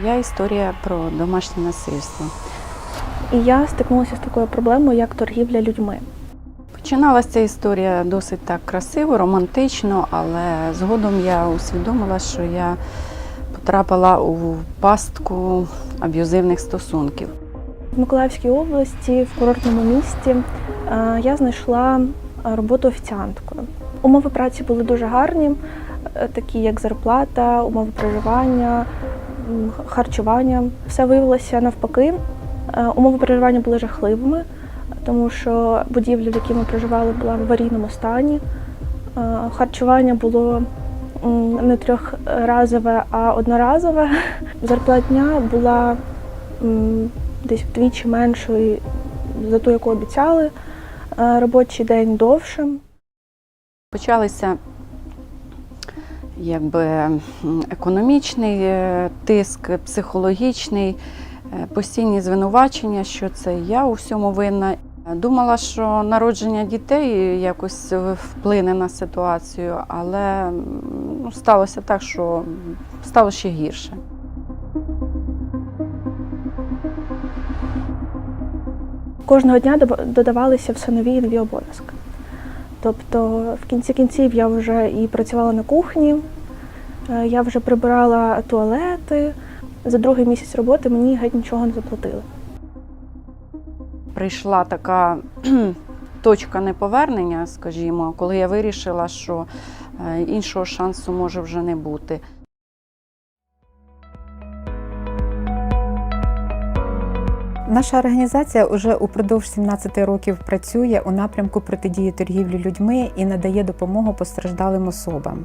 Я історія про домашнє насильство. І я стикнулася з такою проблемою, як торгівля людьми. Починалася ця історія досить так красиво, романтично, але згодом я усвідомила, що я потрапила у пастку аб'юзивних стосунків. В Миколаївській області, в курортному місті, е, я знайшла роботу офіціанткою. Умови праці були дуже гарні, е, такі як зарплата, умови проживання, м, харчування. Все виявилося навпаки. Е, Умови проживання були жахливими, тому що будівля, в якій ми проживали, була в аварійному стані. Е, Харчування було не трьохразове, а одноразове. Зарплатня була десь вдвічі меншою за ту, яку обіцяли. Е, Робочий день довшим. Почалися якби економічний е, тиск, психологічний, е, постійні звинувачення, що це я у всьому винна. Думала, що народження дітей якось вплине на ситуацію, але ну, сталося так, що стало ще гірше. Кожного дня додавалися все нові і нові обов'язки. Тобто, в кінці кінців я вже і працювала на кухні, я вже прибирала туалети. За другий місяць роботи мені геть нічого не заплатили. Прийшла така точка неповернення, скажімо, коли я вирішила, що е, іншого шансу може вже не бути. Наша організація вже упродовж 17 років працює у напрямку протидії торгівлі людьми і надає допомогу постраждалим особам.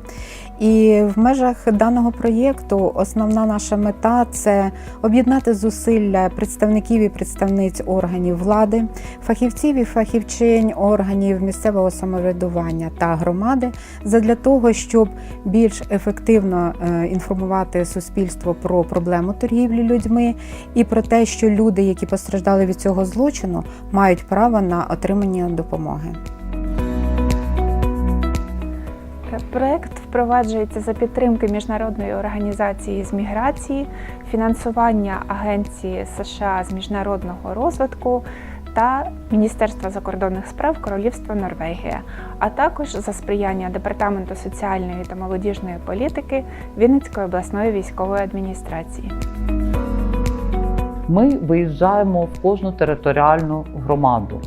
І в межах даного проєкту основна наша мета це об'єднати зусилля представників і представниць органів влади, фахівців і фахівчинь органів місцевого самоврядування та громади задля того, щоб більш ефективно е, інформувати суспільство про проблему торгівлі людьми і про те, що люди, які постраждали від цього злочину, мають право на отримання допомоги. Проект впроваджується за підтримки міжнародної організації з міграції, фінансування Агенції США з міжнародного розвитку та Міністерства закордонних справ Королівства Норвегія, а також за сприяння Департаменту соціальної та молодіжної політики Вінницької обласної військової адміністрації. Ми виїжджаємо в кожну територіальну громаду.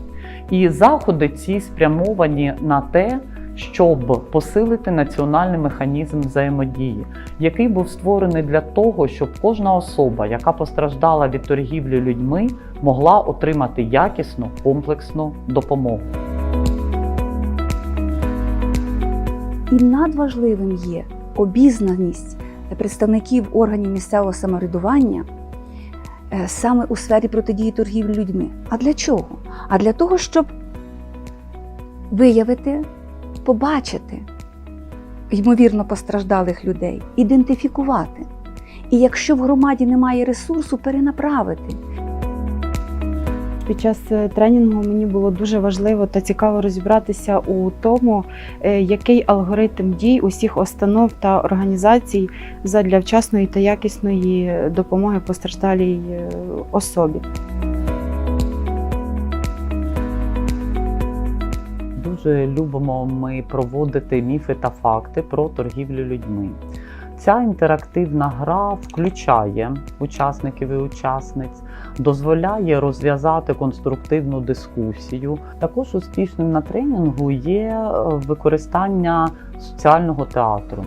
І заходи ці спрямовані на те, щоб посилити національний механізм взаємодії, який був створений для того, щоб кожна особа, яка постраждала від торгівлі людьми, могла отримати якісну комплексну допомогу. І надважливим є обізнаність представників органів місцевого самоврядування саме у сфері протидії торгівлі людьми. А для чого? А для того, щоб виявити, побачити ймовірно постраждалих людей, ідентифікувати. І якщо в громаді немає ресурсу, перенаправити. Під час е, тренінгу мені було дуже важливо та цікаво розібратися у тому, е, який алгоритм дій усіх установ та організацій задля вчасної та якісної допомоги постраждалій е, особі. Дуже любимо ми проводити міфи та факти про торгівлю людьми. Ця інтерактивна гра включає учасників і учасниць, дозволяє розв'язати конструктивну дискусію. Також успішним на тренінгу є е, використання соціального театру.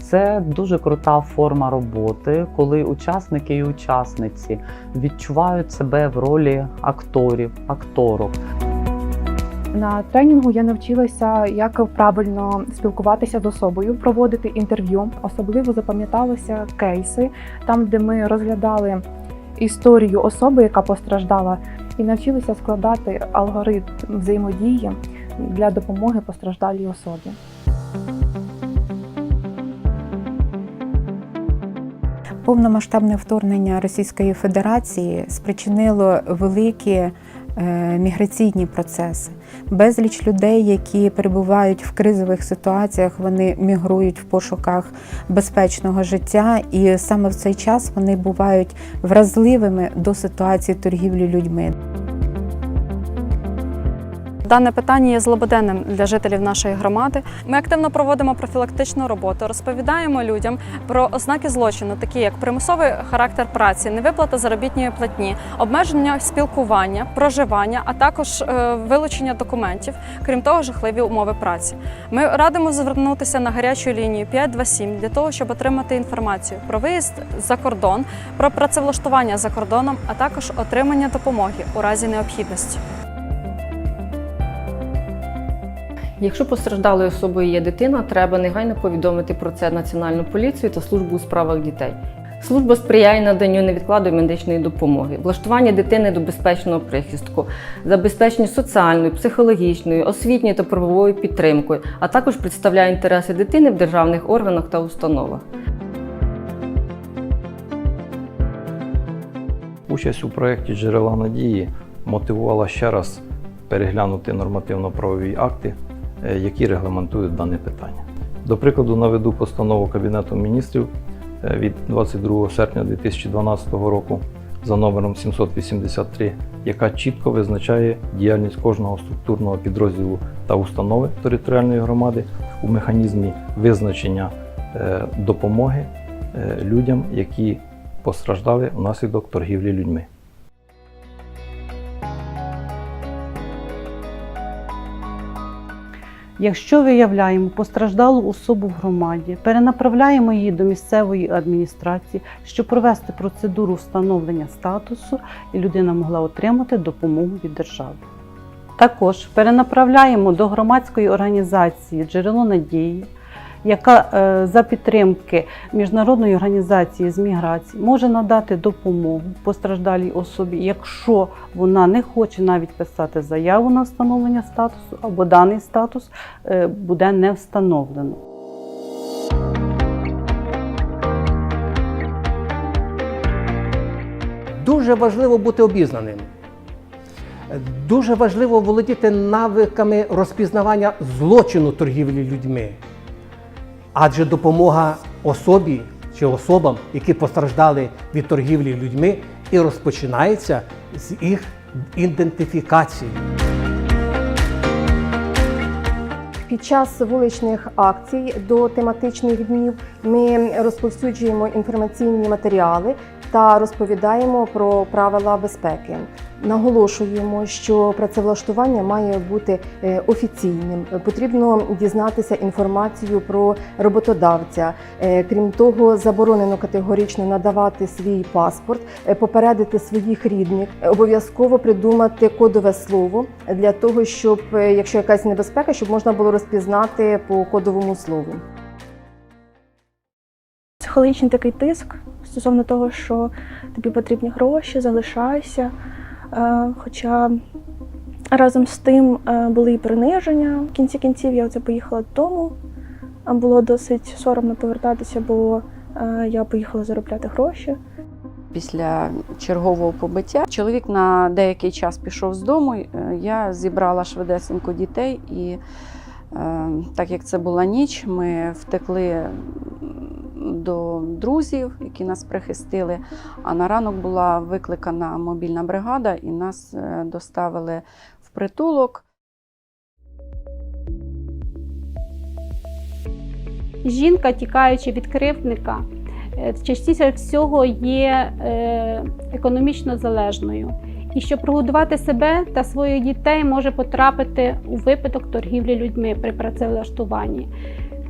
Це дуже крута форма роботи, коли учасники і учасниці відчувають себе в ролі акторів, акторок. На тренінгу я навчилася, як правильно спілкуватися з особою, проводити інтерв'ю. Особливо запам'яталися кейси, там, де ми розглядали історію особи, яка постраждала, і навчилися складати алгоритм взаємодії для допомоги постраждалій особі. Повномасштабне вторгнення Російської Федерації спричинило великі міграційні процеси. Безліч людей, які перебувають в кризових ситуаціях, вони мігрують в пошуках безпечного життя, і саме в цей час вони бувають вразливими до ситуації торгівлі людьми. Дане питання є злободенним для жителів нашої громади. Ми активно проводимо профілактичну роботу, розповідаємо людям про ознаки злочину, такі як примусовий характер праці, невиплата заробітної платні, обмеження спілкування, проживання, а також е, вилучення документів, крім того, жахливі умови праці. Ми радимо звернутися на гарячу лінію 527 для того, щоб отримати інформацію про виїзд за кордон, про працевлаштування за кордоном, а також отримання допомоги у разі необхідності. Якщо постраждалою особою є дитина, треба негайно повідомити про це Національну поліцію та службу у справах дітей. Служба сприяє наданню невідкладної медичної допомоги, влаштування дитини до безпечного прихистку, забезпеченню соціальною, психологічною, освітньою та правовою підтримкою, а також представляє інтереси дитини в державних органах та установах. Участь у проєкті Джерела надії мотивувала ще раз переглянути нормативно-правові акти, які регламентують дане питання. До прикладу, наведу постанову Кабінету міністрів е, від 22 серпня 2012 року за номером 783, яка чітко визначає діяльність кожного структурного підрозділу та установи територіальної громади у механізмі визначення е, допомоги е, людям, які постраждали внаслідок торгівлі людьми. Якщо виявляємо постраждалу особу в громаді, перенаправляємо її до місцевої адміністрації, щоб провести процедуру встановлення статусу, і людина могла отримати допомогу від держави. Також перенаправляємо до громадської організації Джерело надії, яка е, за підтримки міжнародної організації з міграції може надати допомогу постраждалій особі, якщо вона не хоче навіть писати заяву на встановлення статусу або даний статус е, буде не встановлено. Дуже важливо бути обізнаним. Дуже важливо володіти навиками розпізнавання злочину торгівлі людьми. Адже допомога особі чи особам, які постраждали від торгівлі людьми, і розпочинається з їх ідентифікації. Під час вуличних акцій до тематичних днів ми розповсюджуємо інформаційні матеріали та розповідаємо про правила безпеки. Наголошуємо, що працевлаштування має бути е, офіційним. Потрібно дізнатися інформацію про роботодавця. Е, Крім того, заборонено категорично надавати свій паспорт, е, попередити своїх рідних, обов'язково придумати кодове слово для того, щоб якщо якась небезпека, щоб можна було розпізнати по кодовому слову. Психологічний такий тиск стосовно того, що тобі потрібні гроші, залишайся. Е, Хоча разом з тим е, були і приниження. В кінці кінців я оце поїхала додому. Було досить соромно повертатися, бо е, я поїхала заробляти гроші. Після чергового побиття чоловік на деякий час пішов з дому. Я зібрала швидесенько дітей, і так як це була ніч, ми втекли до друзів, які нас прихистили. А на ранок була викликана мобільна бригада, і нас е, доставили в притулок. Жінка, тікаючи від кривдника, е, частіше всього є е, економічно залежною. І щоб прогодувати себе та своїх дітей може потрапити у випадок торгівлі людьми при працевлаштуванні.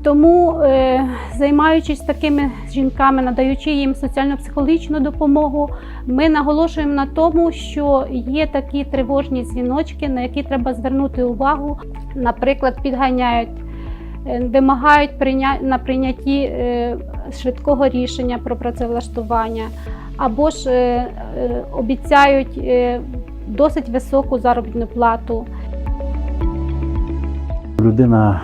Тому, е, займаючись такими жінками, надаючи їм соціально-психологічну допомогу, ми наголошуємо на тому, що є такі тривожні дзвіночки, на які треба звернути увагу. Наприклад, підганяють е, вимагають на прийнятті е, швидкого рішення про працевлаштування, або ж обіцяють досить високу заробітну плату. Людина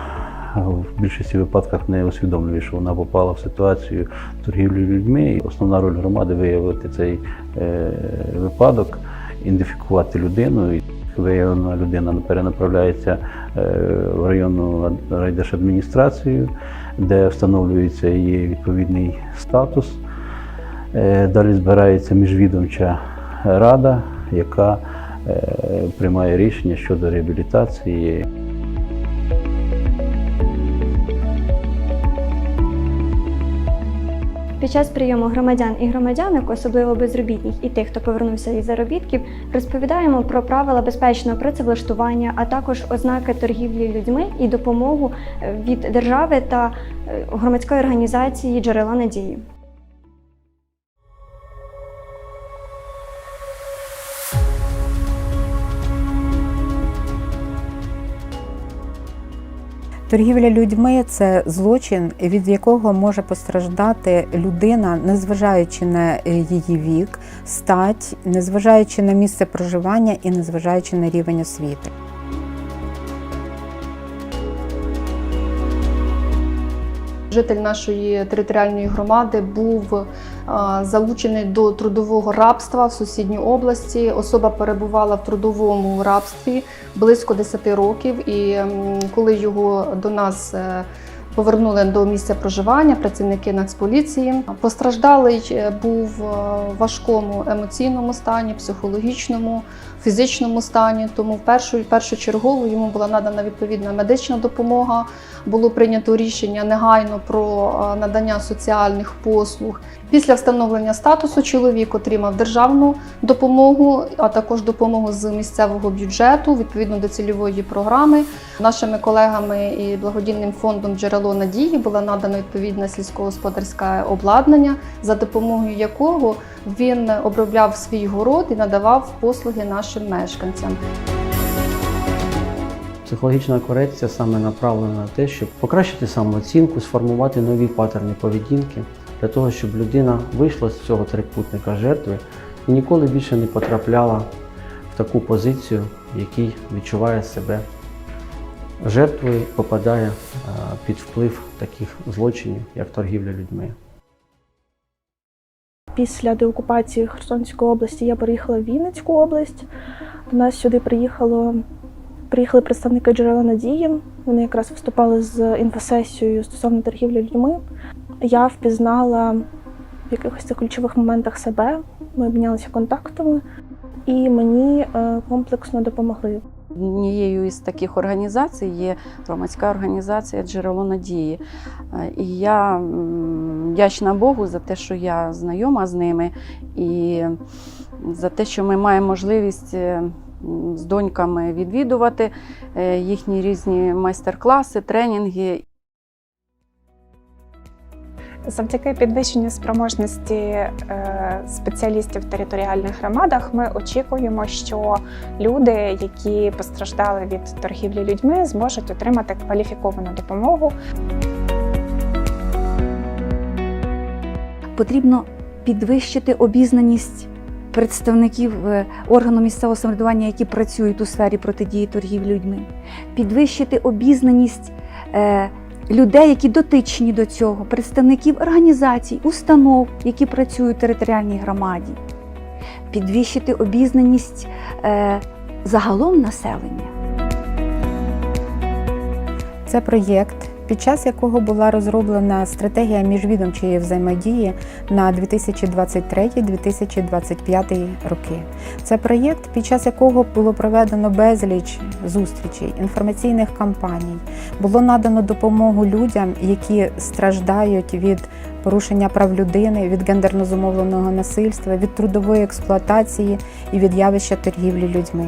в більшості випадках не усвідомлює, що вона попала в ситуацію торгівлі людьми. Основна роль громади виявити цей е, випадок, ідентифікувати людину. Виявлена людина перенаправляється е, в районну райдержадміністрацію, де встановлюється її відповідний статус. Е, Далі збирається міжвідомча рада, яка приймає рішення щодо реабілітації. Під час прийому громадян і громадянок, особливо безробітних і тих, хто повернувся із заробітків, розповідаємо про правила безпечного працевлаштування, а також ознаки торгівлі людьми і допомогу е, від держави та е, громадської організації Джерела надії. Торгівля людьми це злочин, від якого може постраждати людина, незважаючи на е, її вік, стать, незважаючи на місце проживання і незважаючи на рівень освіти. Житель нашої територіальної громади був е, залучений до трудового рабства в сусідній області. Особа перебувала в трудовому рабстві близько 10 років, і коли його до нас е, повернули до місця проживання, працівники Нацполіції, постраждалий е, був е, в важкому емоційному стані, психологічному, фізичному стані. Тому в першу першочергово йому була надана відповідна медична допомога. Було прийнято рішення негайно про е, надання соціальних послуг. Після встановлення статусу чоловік отримав державну допомогу, а також допомогу з місцевого бюджету відповідно до цільової програми. Нашими колегами і благодійним фондом Джерело надії було надано відповідне сільськогосподарське обладнання, за допомогою якого він обробляв свій город і надавав послуги нашим мешканцям. Психологічна корекція саме направлена на те, щоб покращити самооцінку, сформувати нові паттерни поведінки для того, щоб людина вийшла з цього трикутника жертви і ніколи більше не потрапляла в таку позицію, в якій відчуває себе жертвою, попадає е, під вплив таких злочинів, як торгівля людьми. Після деокупації Херсонської області я переїхала в Вінницьку область. До нас сюди приїхало, приїхали представники джерела надії. Вони якраз виступали з інфосесією стосовно торгівлі людьми. Я впізнала в якихось цих ключових моментах себе. Ми обмінялися контактами, і мені е, комплексно допомогли. Однією із таких організацій є громадська організація Джерело надії. Е, І я вдячна Богу за те, що я знайома з ними, і за те, що ми маємо можливість е, з доньками відвідувати е, їхні різні майстер-класи, тренінги. Завдяки підвищенню спроможності е, спеціалістів в територіальних громадах ми очікуємо, що люди, які постраждали від торгівлі людьми, зможуть отримати кваліфіковану допомогу. Потрібно підвищити обізнаність представників е, органу місцевого самоврядування, які працюють у сфері протидії торгівлі людьми, підвищити обізнаність е, людей, які дотичні до цього, представників організацій, установ, які працюють в територіальній громаді, підвищити обізнаність е, загалом населення. Це проєкт, під час якого була розроблена стратегія міжвідомчої взаємодії на 2023-2025 роки. Це проєкт, під час якого було проведено безліч зустрічей, інформаційних кампаній. Було надано допомогу людям, які страждають від порушення прав людини, від гендерно зумовленого насильства, від трудової експлуатації і від явища торгівлі людьми.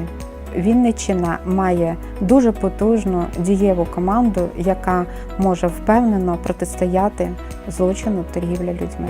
Вінниччина має дуже потужну дієву команду, яка може впевнено протистояти злочину торгівля людьми.